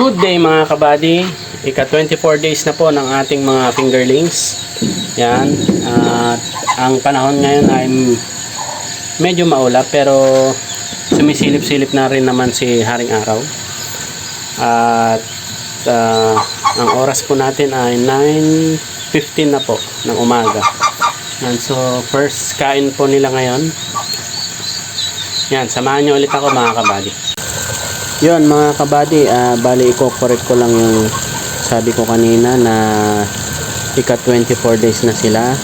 Good day mga kabady. Ika 24 days na po ng ating mga fingerlings. Yan. At ang panahon ngayon ay medyo maulap pero sumisilip-silip na rin naman si Haring Araw. At ah, ang oras po natin ay 9.15 na po ng umaga. Yan. So first kain po nila ngayon. Yan. Samahan niyo ulit ako mga kabady. Yun mga kabady, ah, bali i-correct ko lang yung sabi ko kanina na ika 24 days na sila.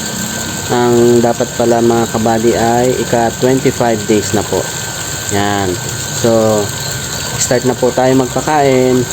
Ang dapat pala mga kabady ay ika 25 days na po. Yan. So, start na po tayo magpakain.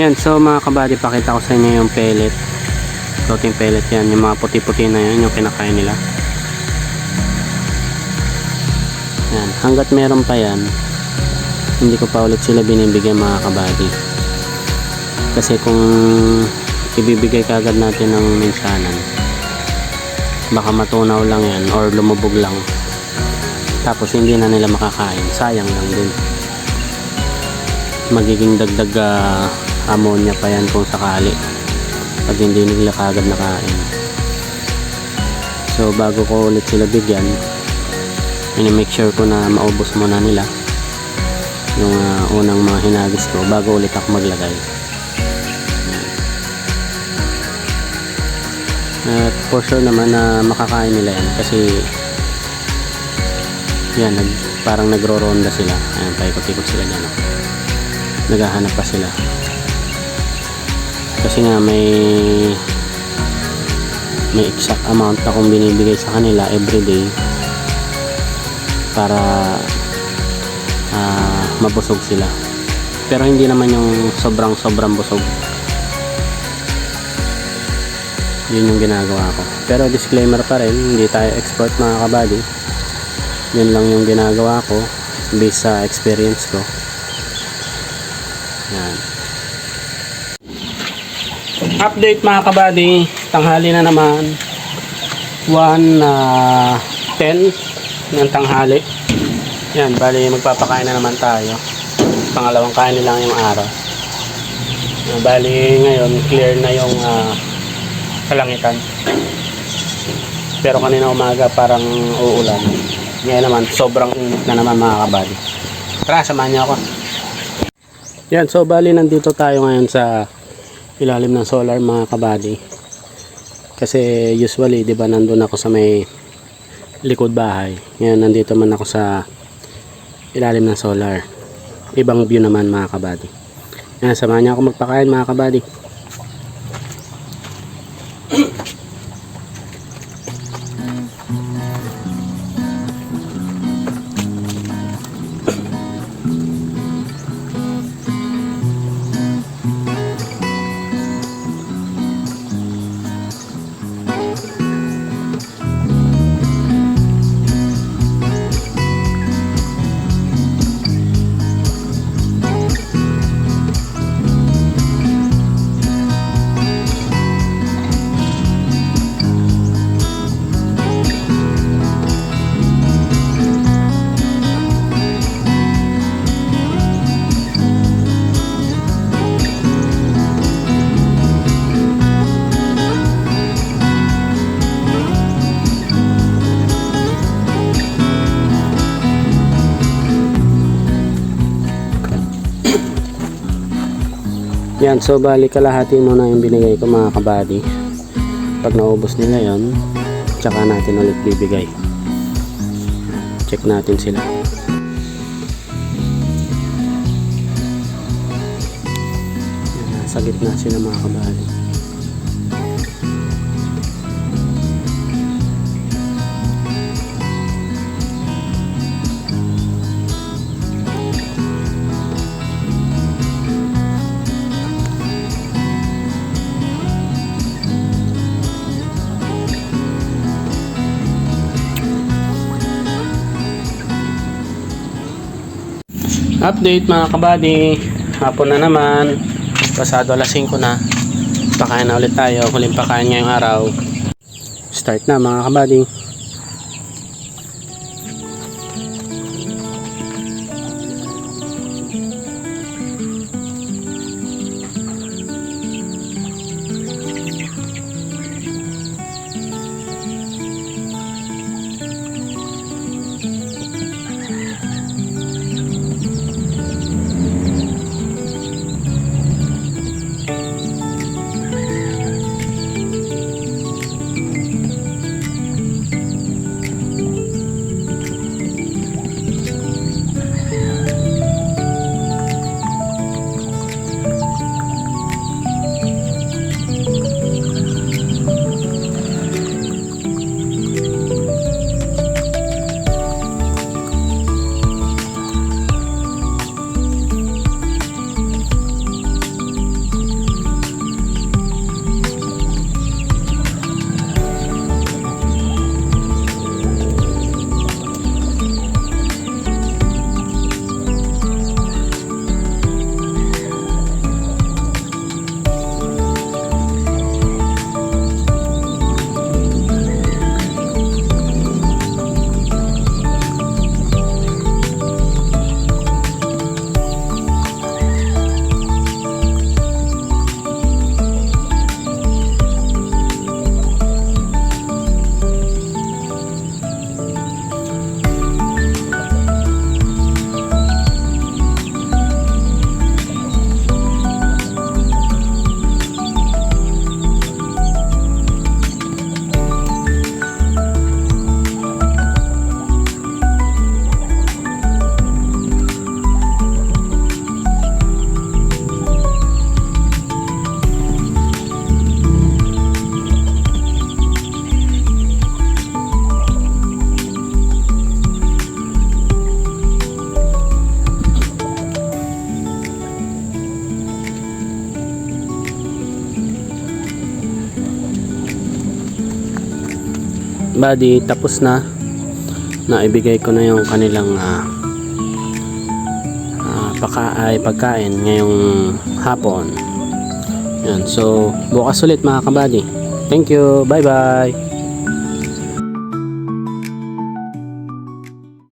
Yan, so mga kabady, pakita ko sa inyo yung pellet. Floating pellet yan, yung mga puti-puti na yan, yung kinakain nila. Yan, hanggat meron pa yan, hindi ko pa ulit sila binibigyan mga kabady. Kasi kung ibibigay kagad natin ng mensanan, baka matunaw lang yan or lumubog lang. Tapos hindi na nila makakain, sayang lang din magiging dagdag ah, ammonia pa yan kung sakali. Pag hindi nila kagad nakain. So bago ko ulit sila bigyan make sure ko na maubos muna nila yung ah, unang mga hinagis ko bago ulit ako maglagay. At for sure naman na makakain nila yan kasi yan nag, parang nagro-ronda sila. Ayan paikot-ikot sila dyan oh. Naghahanap pa sila kasi nga may may exact amount akong binibigay sa kanila everyday para ah, mabusog sila. Pero hindi naman yung sobrang sobrang busog. Yun yung ginagawa ko. Pero disclaimer pa rin hindi tayo expert mga kabady. Yun lang yung ginagawa ko based sa experience ko. Yan. Update mga kabady, tanghali na naman. 1 na 10 ng tanghali. Yan, bali magpapakain na naman tayo. Pangalawang kain na lang yung araw. Ah, bali ngayon, clear na yung ah, kalangitan. Pero kanina umaga parang uulan. Ngayon naman, sobrang init na naman mga kabady. Tara, samahan niyo ako. Yan, so bali nandito tayo ngayon sa ilalim ng solar mga kabady. Kasi usually, 'di ba, nandun ako sa may likod bahay. Ngayon nandito man ako sa ilalim ng solar. Ibang view naman mga kabady. Yan, samahan niyo ako magpakain mga kabady. Yan, so bali kalahati muna yung binigay ko mga kabady. Pag naubos nila yon, tsaka natin ulit bibigay. Check natin sila. Yan, nasa gitna sila mga kabady. Update mga kabady. Hapon na naman. Pasado alas 5 na. Pakain na ulit tayo. Huling pakain ngayong araw. Start na mga kabady. Buddy, tapos na. Naibigay ko na yung kanilang ah, ah, paka ay pagkain ngayong hapon. Yan. So, bukas ulit mga kabady. Thank you. Bye-bye.